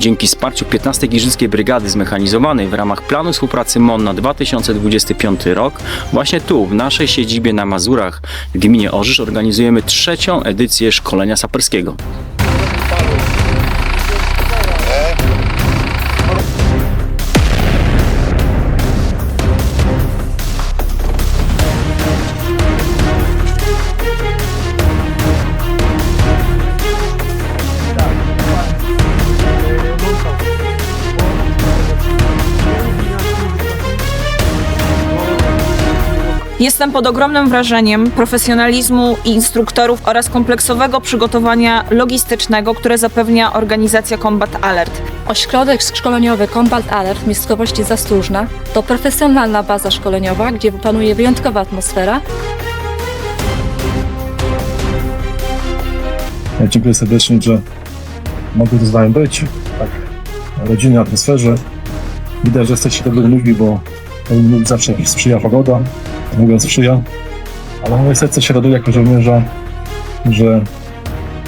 Dzięki wsparciu 15 Giżyckiej Brygady Zmechanizowanej w ramach planu współpracy MON na 2025 rok, właśnie tu, w naszej siedzibie na Mazurach, w gminie Orzysz, organizujemy trzecią edycję szkolenia saperskiego. Jestem pod ogromnym wrażeniem profesjonalizmu instruktorów oraz kompleksowego przygotowania logistycznego, które zapewnia organizacja Combat Alert. Ośrodek szkoleniowy Combat Alert w miejscowości Zastróżna to profesjonalna baza szkoleniowa, gdzie panuje wyjątkowa atmosfera. Ja Dziękuję serdecznie, że mogę tu z Wami być. Tak, rodzinnej atmosferze. Widać, że jesteście dobrymi ludźmi, bo mi zawsze sprzyja pogoda, mówiąc sprzyja. Ale moje serce się raduje jako żołnierza, że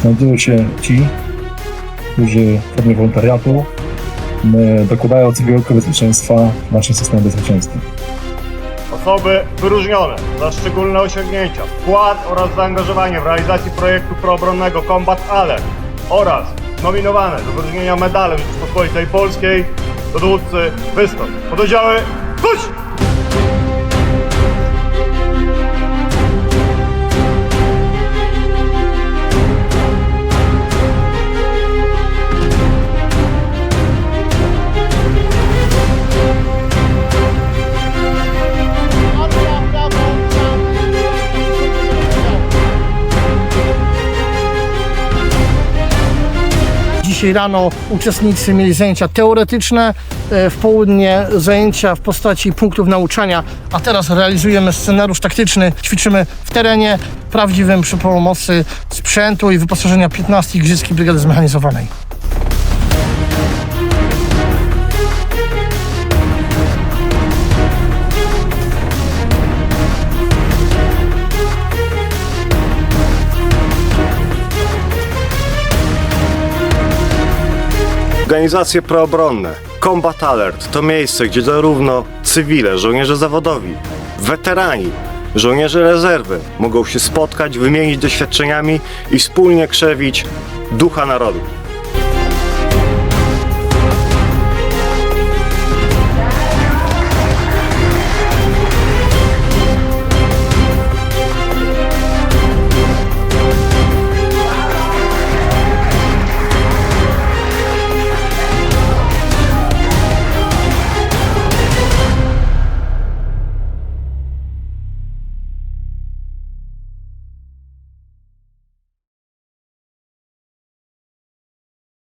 znajdują się ci, którzy w formie wolontariatu dokładają cegiełkę bezpieczeństwa w naszym systemie bezpieczeństwa. Osoby wyróżnione za szczególne osiągnięcia, wkład oraz zaangażowanie w realizacji projektu proobronnego Combat Alert oraz nominowane do wyróżnienia medalem Rzeczypospolitej Polskiej dowódcy wystąp. Pododdziały, kuś! Dzisiaj rano uczestnicy mieli zajęcia teoretyczne, e, w południe zajęcia w postaci punktów nauczania, a teraz realizujemy scenariusz taktyczny, ćwiczymy w terenie, prawdziwym przy pomocy sprzętu i wyposażenia 15 Grzyckiej Brygady Zmechanizowanej. Organizacje proobronne, Combat Alert to miejsce, gdzie zarówno cywile, żołnierze zawodowi, weterani, żołnierze rezerwy mogą się spotkać, wymienić doświadczeniami i wspólnie krzewić ducha narodu.